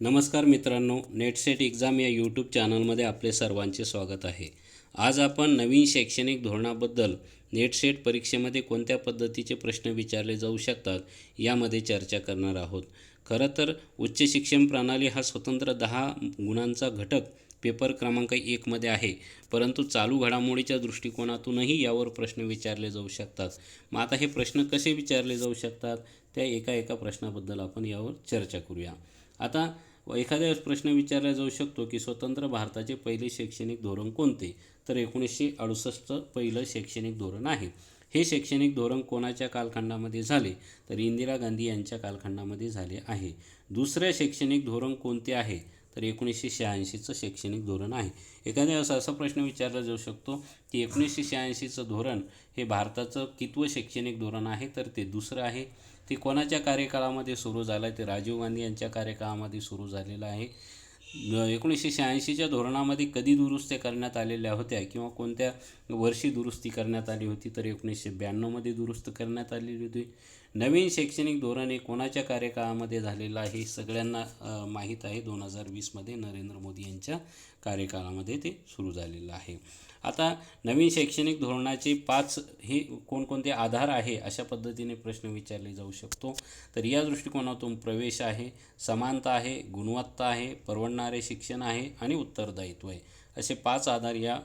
नमस्कार मित्रांनो NET SET exam या यूट्यूब चॅनलमध्ये आपले सर्वांचे स्वागत आहे. आज आपण नवीन शैक्षणिक धोरणाबद्दल नेटसेट परीक्षेमध्ये कोणत्या पद्धतीचे प्रश्न विचारले जाऊ शकतात यामध्ये चर्चा करणार आहोत. खरं तर उच्च शिक्षण प्रणाली हा स्वतंत्र दहा गुणांचा घटक पेपर क्रमांक एकमध्ये आहे परंतु चालू घडामोडीच्या दृष्टिकोनातूनही यावर प्रश्न विचारले जाऊ शकतात. मग आता हे प्रश्न कसे विचारले जाऊ शकतात? त्या एका एका प्रश्नाबद्दल आपण यावर चर्चा करूया. आता एखाद्या प्रश्न विचारला जाऊ शकतो की स्वतंत्र भारताचे पहिले शैक्षणिक धोरण कोणते? तर एकोणीसशे अडुसष्ट पहिलं शैक्षणिक धोरण आहे. हे शैक्षणिक धोरण कोणाच्या कालखंडामध्ये झाले? तर इंदिरा गांधी यांच्या कालखंडामध्ये झाले आहे. दुसरे शैक्षणिक धोरण कोणते आहे? तर एकोणीसशे शहाऐंशीचं शैक्षणिक धोरण आहे. एखाद्या असं असा प्रश्न विचारला जाऊ शकतो की एकोणीसशे शहाऐंशीचं धोरण हे भारताचं कितवं शैक्षणिक धोरण आहे? तर ते दुसरं आहे. ते कोणाच्या कार्यकाळामध्ये सुरू झालं आहे ते राजीव गांधी यांच्या कार्यकाळामध्ये सुरू झालेलं आहे. एकोणीसशे शहाऐंशीच्या धोरणामध्ये कधी दुरुस्त्या करण्यात आलेल्या होत्या किंवा कोणत्या वर्षी दुरुस्ती करण्यात आली होती? तर एकोणीसशे ब्याण्णवमध्ये दुरुस्त करण्यात आलेली होती. नवीन शैक्षणिक धोरण हे कोणाच्या कार्यकाळामध्ये झालेलं आहे सगळ्यांना माहीत आहे. दोन हजार वीसमध्ये नरेंद्र मोदी यांच्या कार्यकाळामध्ये ते सुरू झालेलं आहे. आता नवीन शैक्षणिक धोरणाचे पाच हे कोणकोणते आधार आहे अशा पद्धतीने प्रश्न विचारले जाऊ शकतो. तर या दृष्टिकोनातून प्रवेश आहे समानता आहे गुणवत्ता आहे परवडणारे शिक्षण आहे आणि उत्तरदायित्व आहे. असे पाच आधार या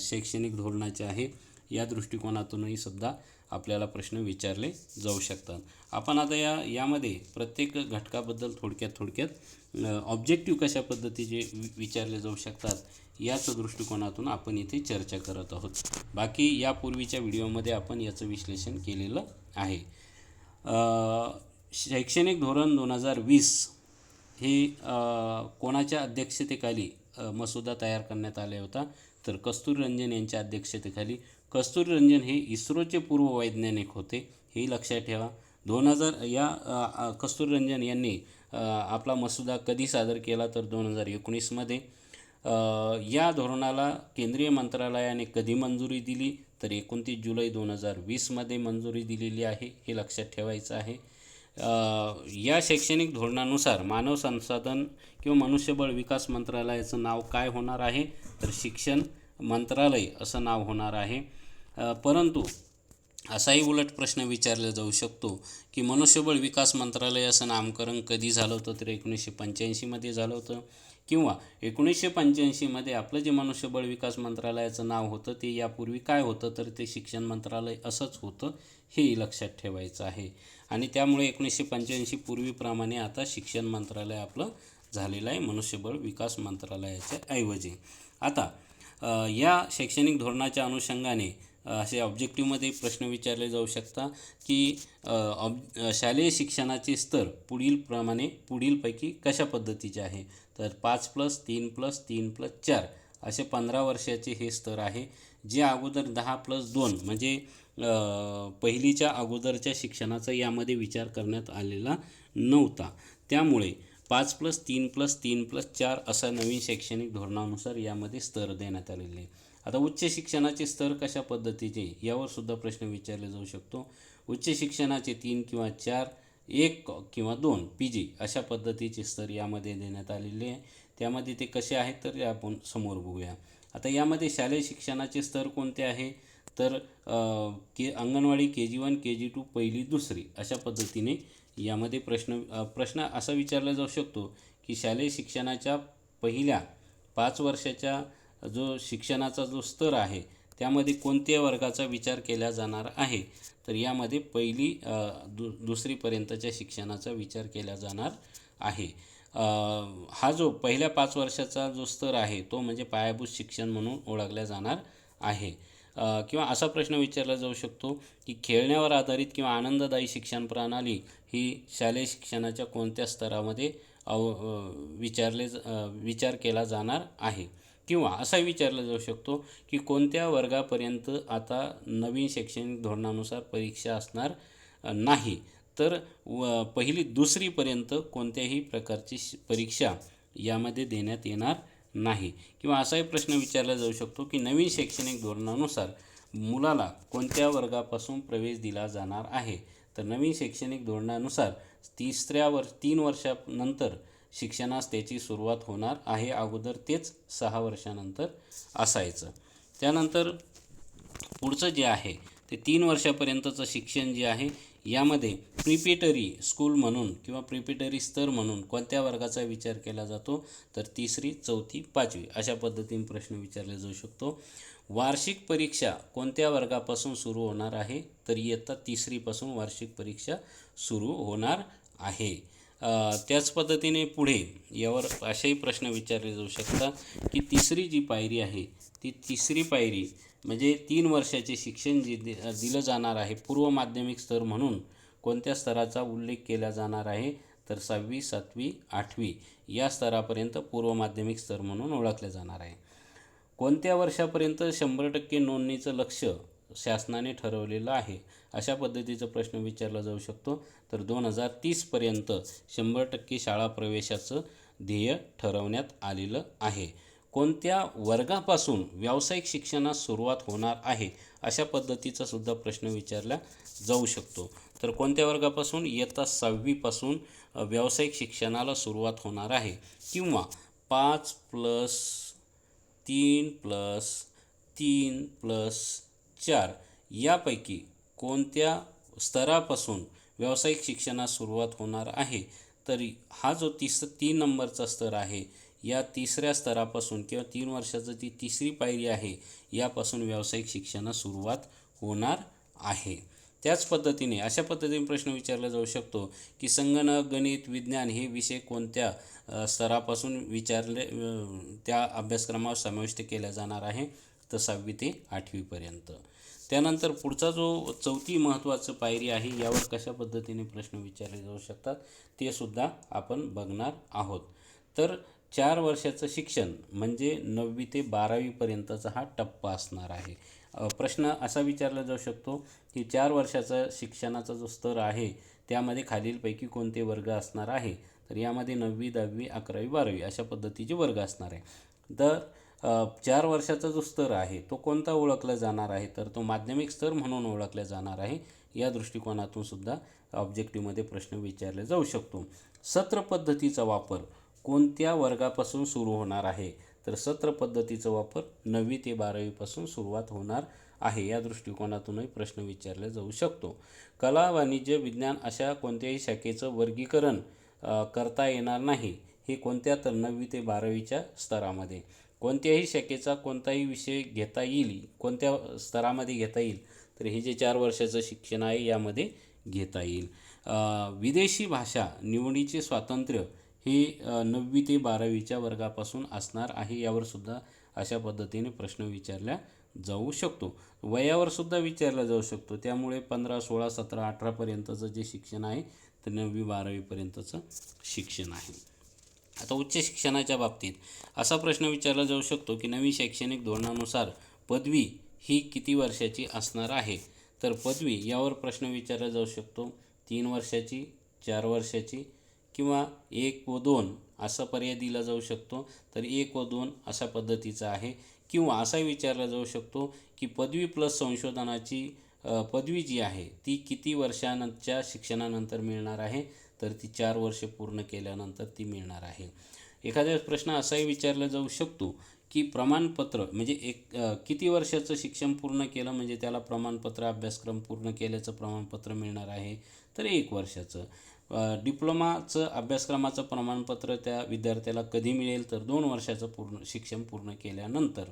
शैक्षणिक धोरणाचे आहे. या दृष्टिकोनातूनही सुद्धा आपल्याला प्रश्न विचारले जाऊ शकतात. आपण आता या यामध्ये प्रत्येक घटकाबद्दल थोडक्यात थोडक्यात ऑब्जेक्टिव्ह कशा पद्धतीचे वि- विचारले जाऊ शकतात याच दृष्टिकोनातून आपण इथे चर्चा करत आहोत. बाकी यापूर्वीच्या व्हिडिओमध्ये आपण याचं विश्लेषण केलेलं आहे. शैक्षणिक धोरण दोन हजार वीस हे कोणाच्या अध्यक्षतेखाली मसुदा तयार करण्यात आला होता तर कस्तुरी रंजन यांच्या अध्यक्षतेखाली कस्तुरी रंजन हे इस्रोचे पूर्व वैज्ञानिक होते. हे लक्षात ठेवा. दोन हजार या अ, कस्तुरी रंजन यांनी आपला मसुदा कधी सादर केला तर दोन हजार एकोणीसमध्ये या धोरणाला केंद्रीय मंत्रालयाने कधी मंजुरी दिली तर एकोणतीस जुलै दोन हजार वीसमध्ये मंजुरी दिलेली आहे हे लक्षात ठेवायचं आहे. या शैक्षणिक धोरणानुसार मानव संसाधन किंवा मनुष्यबळ विकास मंत्रालयाचं नाव काय होणार आहे? तर शिक्षण मंत्रालय असं नाव होणार आहे. परंतु असाही उलट प्रश्न विचारला जाऊ शकतो की मनुष्यबळ विकास मंत्रालय असं नामकरण कधी झालं होतं? तर एकोणीसशे पंच्याऐंशीमध्ये झालं होतं. किंवा एकोणीसशे पंच्याऐंशीमध्ये आपलं जे मनुष्यबळ विकास मंत्रालयाचं नाव होतं ते यापूर्वी काय होतं? तर ते शिक्षण मंत्रालय असंच होतं हेही लक्षात ठेवायचं आहे. आणि त्यामुळे एकोणीसशे पंच्याऐंशी पूर्वीप्रमाणे आता शिक्षण मंत्रालय आपलं झालेलं आहे मनुष्यबळ विकास मंत्रालयाच्या ऐवजी. आता या शैक्षणिक धोरणाच्या अनुषंगाने असे ऑब्जेक्टिव्हमध्ये प्रश्न विचारले जाऊ शकता की ऑब शालेय शिक्षणाचे स्तर पुढीलप्रमाणे पुढीलपैकी कशा पद्धतीचे आहे? तर पाच प्लस तीन प्लस तीन प्लस चार असे पंधरा वर्षाचे हे स्तर आहे जे अगोदर दहा प्लस दोन म्हणजे पहिलीच्या अगोदरच्या शिक्षणाचा यामध्ये विचार करण्यात आलेला नव्हता. त्यामुळे पाच प्लस तीन प्लस तीन प्लस चार असा नवीन शैक्षणिक धोरणानुसार यामध्ये स्तर देण्यात आलेले. आहे आता उच्च शिक्षणाचे स्तर कशा पद्धतीचे? यावर सुद्धा प्रश्न विचारले जाऊ शकतो. उच्च शिक्षणाचे तीन किंवा चार एक किंवा दोन पी जी अशा पद्धतीचे स्तर यामध्ये देण्यात आलेले आहे. त्यामध्ये ते कसे आहेत तर ते आपण समोर बघूया. आता यामध्ये शालेय शिक्षणाचे स्तर कोणते आहे? तर के anganwadi K G one K G two पहिली दुसरी अशा पद्धतीने यामध्ये प्रश्न प्रश्न असा विचारला जाऊ शकतो की शालेय शिक्षणाच्या पहिल्या पाच वर्षाच्या जो शिक्षणाचा जो स्तर आहे त्यामध्ये कोणत्या वर्गाचा विचार केला जाणार आहे? तर यामध्ये पहिली दु दुसरीपर्यंतच्या शिक्षणाचा विचार केला जाणार आहे. हा जो पहिल्या पाच वर्षाचा जो स्तर आहे तो म्हणजे पायाभूत शिक्षण म्हणून ओळखला जाणार आहे. किंवा असा प्रश्न विचारला जाऊ शकतो की खेळण्यावर आधारित किंवा आनंददायी शिक्षण प्रणाली ही शालेय शिक्षणाच्या कोणत्या स्तरामध्ये अव विचारले विचार केला जाणार आहे? किंवा असा विचारला जाऊ शकतो की कोणत्या वर्गापर्यंत आता नवीन शैक्षणिक धोरणानुसार परीक्षा असणार नाही. तर व पहिली दुसरीपर्यंत कोणत्याही प्रकारची परीक्षा यामध्ये देण्यात येणार नाही. किंवा असाही प्रश्न विचारला जाऊ शकतो की नवीन शैक्षणिक धोरणानुसार मुलाला कोणत्या वर्गापासून प्रवेश दिला जाणार आहे? तर नवीन शैक्षणिक धोरणानुसार तिसऱ्या वर्ष तीन वर्षानंतर शिक्षणास त्याची सुरुवात होणार आहे अगोदर तेच सहा वर्षानंतर असायचं. त्यानंतर पुढचं जे आहे ते तीन वर्षापर्यंतचं शिक्षण जे आहे यामध्ये प्रिपेटरी स्कूल म्हणून किंवा प्रिपेटरी स्तर म्हणून कोणत्या वर्गाचा विचार केला जातो तर तिसरी चौथी पाचवी अशा पद्धतीने प्रश्न विचारले जाऊ शकतो. वार्षिक परीक्षा कोणत्या वर्गापासून सुरू होणार आहे तर इयत्ता तिसरीपासून वार्षिक परीक्षा सुरू होणार आहे. त्याच पद्धतीने पुढे यावर असेही प्रश्न विचारले जाऊ शकतात की तिसरी जी पायरी आहे ती तिसरी पायरी म्हणजे तीन वर्षाचे शिक्षण जे दि दिलं जाणार आहे पूर्व माध्यमिक स्तर म्हणून कोणत्या स्तराचा उल्लेख केला जाणार आहे तर सहावी सातवी आठवी या स्तरापर्यंत पूर्व माध्यमिक स्तर म्हणून ओळखले जाणार आहे. कोणत्या वर्षापर्यंत शंभर टक्के नोंदणीचं लक्ष शासनाने ठरवलेलं आहे. अशा पद्धतीचा प्रश्न विचारला जाऊ शकतो. तर दोन हजार तीसपर्यंत शंभर टक्के शाळा प्रवेशाचं ध्येय ठरवण्यात आलेलं आहे. कोणत्या वर्गापासून व्यावसायिक शिक्षणास सुरुवात होणार आहे? अशा पद्धतीचा सुद्धा प्रश्न विचारला जाऊ शकतो. तर कोणत्या वर्गापासून? इयत्ता सहावीपासून व्यावसायिक शिक्षणाला सुरुवात होणार आहे. किंवा पाच प्लस तीन प्लस तीन प्लस चार यापैकी कोणत्या स्तरापासून व्यावसायिक शिक्षणास सुरुवात होणार आहे? तरी हा जो तिस तीन नंबरचा स्तर आहे या तिसऱ्या स्तरापासून किंवा तीन वर्षाचं ती तिसरी पायरी आहे यापासून व्यावसायिक शिक्षणास सुरुवात होणार आहे. त्याच पद्धतीने अशा पद्धतीने प्रश्न विचारला जाऊ शकतो की संगणक गणित विज्ञान हे विषय कोणत्या स्तरापासून विचारले त्या अभ्यासक्रमावर समाविष्ट केल्या जाणार आहे? तर सहावी ते आठवीपर्यंत त्यानंतर पुढचा जो चौथी महत्त्वाचं पायरी आहे यावर कशा पद्धतीने प्रश्न विचारले जाऊ शकतात ते सुद्धा आपण बघणार आहोत. तर चार वर्षाचं शिक्षण म्हणजे नववी ते बारावीपर्यंतचा हा टप्पा असणार आहे. प्रश्न असा विचारला जाऊ शकतो की चार वर्षाचा शिक्षणाचा जो स्तर आहे त्यामध्ये खालीलपैकी कोणते वर्ग असणार आहे? तर यामध्ये नववी दहावी अकरावी बारावी अशा पद्धतीचे वर्ग असणार आहे. तर चार वर्षाचा जो स्तर आहे. तो कोणता ओळखला जाणार आहे? तर तो माध्यमिक स्तर म्हणून ओळखला जाणार आहे. या दृष्टिकोनातून सुद्धा ऑब्जेक्टिव्हमध्ये प्रश्न विचारले जाऊ शकतो. सत्र पद्धतीचा वापर कोणत्या वर्गापासून सुरू होणार आहे? तर सत्र पद्धतीचा वापर नववी ते बारावीपासून सुरुवात होणार आहे. या दृष्टिकोनातूनही प्रश्न विचारले जाऊ शकतो. कला वाणिज्य विज्ञान अशा कोणत्याही शाखेचं वर्गीकरण करता येणार नाही. हे कोणत्या तर नववी ते बारावीच्या स्तरामध्ये? कोणत्याही शाखेचा कोणताही विषय घेता येईल कोणत्या स्तरामध्ये घेता येईल तर हे जे चार वर्षाचं शिक्षण आहे यामध्ये घेता येईल. विदेशी भाषा निवडीचे स्वातंत्र्य हे नववी ते बारावीच्या वर्गापासून असणार आहे यावर सुद्धा अशा पद्धतीने प्रश्न विचारला जाऊ शकतो. वयावर सुद्धा विचारला जाऊ शकतो. त्यामुळे पंधरा सोळा सतरा अठरापर्यंतचं जे शिक्षण आहे ते नववी बारावीपर्यंतचं शिक्षण आहे. आता उच्च शिक्षणाच्या बाबतीत असा प्रश्न विचारला जाऊ शकतो की नवीन शैक्षणिक धोरणानुसार पदवी ही किती वर्षाची असणार आहे? तर पदवी यावर प्रश्न विचारला जाऊ शकतो. तीन वर्षाची चार वर्षाची किंवा एक व दोन असा पर्याय दिला जाऊ शकतो. तर एक व दोन अशा पद्धतीचा आहे. किंवा असाही विचारला जाऊ शकतो की पदवी प्लस संशोधनाची पदवी जी आहे ती किती वर्षांच्या शिक्षणानंतर मिळणार आहे? तर ती चार वर्षे पूर्ण केल्यानंतर ती मिळणार आहे. एखाद्या प्रश्न असाही विचारला जाऊ शकतो की प्रमाणपत्र म्हणजे एक किती वर्षाचं शिक्षण पूर्ण केलं म्हणजे त्याला प्रमाणपत्र अभ्यासक्रम पूर्ण केल्याचं प्रमाणपत्र मिळणार आहे? तर एक वर्षाचं. डिप्लोमाचं अभ्यासक्रमाचं प्रमाणपत्र त्या विद्यार्थ्याला कधी मिळेल? तर दोन वर्षाचं पूर्ण शिक्षण पूर्ण केल्यानंतर.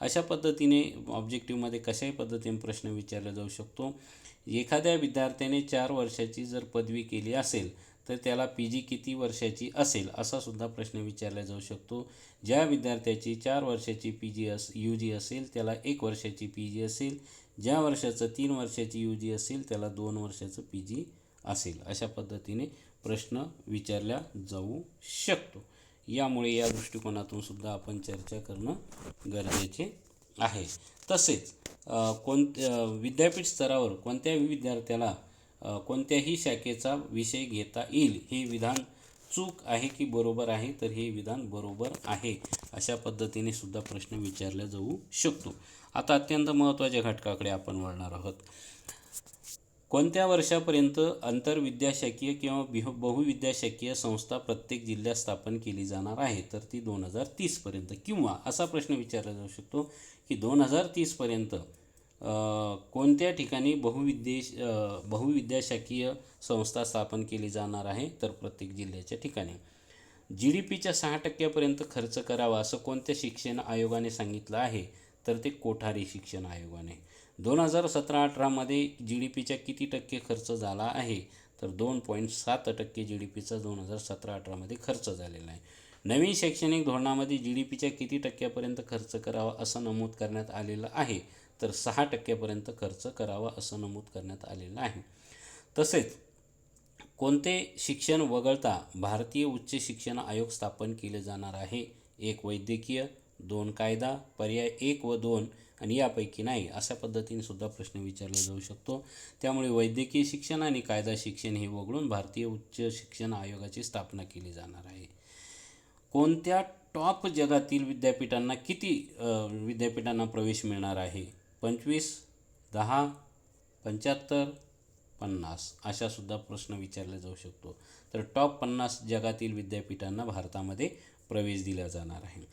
अशा पद्धतीने ऑब्जेक्टिव्हमध्ये कशाही पद्धतीने प्रश्न विचारला जाऊ शकतो. एखाद्या विद्यार्थ्याने चार वर्षाची जर पदवी केली असेल तर त्याला पी जी किती वर्षाची असेल असा सुद्धा प्रश्न विचारला जाऊ शकतो. ज्या विद्यार्थ्याची चार वर्षाची पी जी अस यू जी असेल त्याला एक वर्षाची पी जी असेल. ज्या वर्षाचं तीन वर्षाची यू जी असेल त्याला दोन वर्षाचं पी जी असेल. अशा पद्धतीने प्रश्न विचारला जाऊ शकतो. यामुळे या दृष्टिकोनातून सुद्धा आपण चर्चा करणं गरजेचे आहे. तसेच कोण विद्यापीठ स्तरावर कोणत्याही विद्यार्थ्याला कोणत्याही शाखेचा विषय घेता येईल हे विधान चूक आहे की बरोबर आहे? तर हे विधान बरोबर आहे अशा पद्धतीने सुद्धा प्रश्न विचारला जाऊ शकतो. आता अत्यंत महत्त्वाच्या घटकाकडे आपण वळणार आहोत. कोणत्या वर्षापर्यंत आंतरविद्याशाखीय किंवा बिह बहुविद्याशाखीय संस्था प्रत्येक जिल्ह्यात स्थापन केली जाणार आहे? तर ती दोन हजार तीसपर्यंत किंवा असा प्रश्न विचारला जाऊ शकतो की दोन हजार तीसपर्यंत कोणत्या ठिकाणी बहुविद्येश बहुविद्याशाखीय संस्था स्थापन केली जाणार आहे? तर प्रत्येक जिल्ह्याच्या ठिकाणी. जी डी पीच्या सहा टक्क्यापर्यंत खर्च करावा असं कोणत्या शिक्षण आयोगाने सांगितलं आहे? तर ते कोठारी शिक्षण आयोगाने. दोन हजार सतरा अठरामध्ये जी डी पीच्या किती टक्के खर्च झाला आहे? तर दोन पॉईंट सात टक्के जी डी पीचा दोन हजार सतरा अठरामध्ये खर्च झालेला आहे. नवीन शैक्षणिक धोरणामध्ये जी डी पीच्या किती टक्क्यापर्यंत खर्च करावा असं नमूद करण्यात आलेलं आहे? तर सहा टक्क्यापर्यंत खर्च करावा असं नमूद करण्यात आलेलं आहे. तसेच कोणते शिक्षण वगळता भारतीय उच्च शिक्षण आयोग स्थापन केले जाणार आहे? एक वैद्यकीय दोन कायदा पर्याय एक व दोन आणि यापैकी नाही अशा पद्धतीने सुद्धा प्रश्न विचारला जाऊ शकतो. त्यामुळे वैद्यकीय शिक्षण आणि कायदा शिक्षण हे वगळून भारतीय उच्च शिक्षण आयोगाची स्थापना केली जाणार आहे. कोणत्या टॉप जगातील विद्यापीठांना किती विद्यापीठांना प्रवेश मिळणार आहे? पंचवीस दहा पंच्याहत्तर पन्नास अशा सुद्धा प्रश्न विचारला जाऊ शकतो. तर टॉप पन्नास जगातील विद्यापीठांना भारतामध्ये प्रवेश दिला जाणार आहे.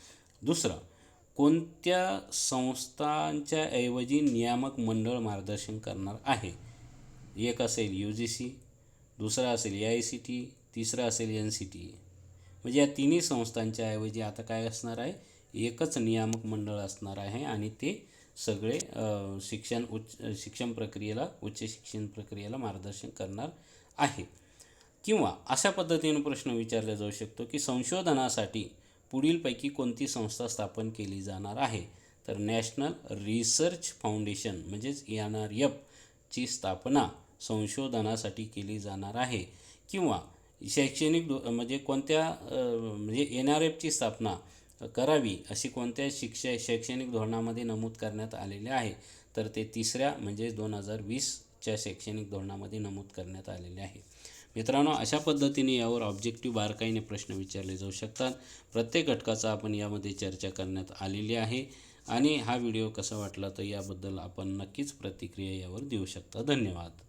दुसरं कोणत्या संस्थांच्या ऐवजी नियामक मंडळ मार्गदर्शन करणार आहे? एक असेल यू जी सी दुसरा असेल ए आय सी टी तिसरा असेल एन सी टी म्हणजे या तिन्ही संस्थांच्या ऐवजी आता काय असणार आहे? एकच नियामक मंडळ असणार आहे आणि ते सगळे शिक्षण उच्च शिक्षण प्रक्रियेला उच्च शिक्षण प्रक्रियेला मार्गदर्शन करणार आहे. किंवा अशा पद्धतीने प्रश्न विचारला जाऊ शकतो की संशोधनासाठी पुढीलपैकी कोणती संस्था स्थापन केली जाणार आहे? तर नॅशनल रिसर्च फाउंडेशन म्हणजेच एन आर एफची स्थापना संशोधनासाठी केली जाणार आहे. किंवा शैक्षणिक म्हणजे कोणत्या म्हणजे एन आर एफची स्थापना करावी अशी कोणत्या शिक्ष शैक्षणिक धोरणामध्ये नमूद करण्यात आलेले आहे? तर ते तिसऱ्या म्हणजेच दोन हजार वीसच्या शैक्षणिक धोरणामध्ये नमूद करण्यात आलेले आहे. मित्रांनो अशा पद्धतीने यावर ऑब्जेक्टिव्ह बारकाईने प्रश्न विचारले जाऊ शकतात. प्रत्येक घटकाचा आपण यामध्ये चर्चा करण्यात आलेली आहे आणि हा व्हिडिओ कसा वाटला तर याबद्दल आपण नक्कीच प्रतिक्रिया यावर देऊ शकता. धन्यवाद.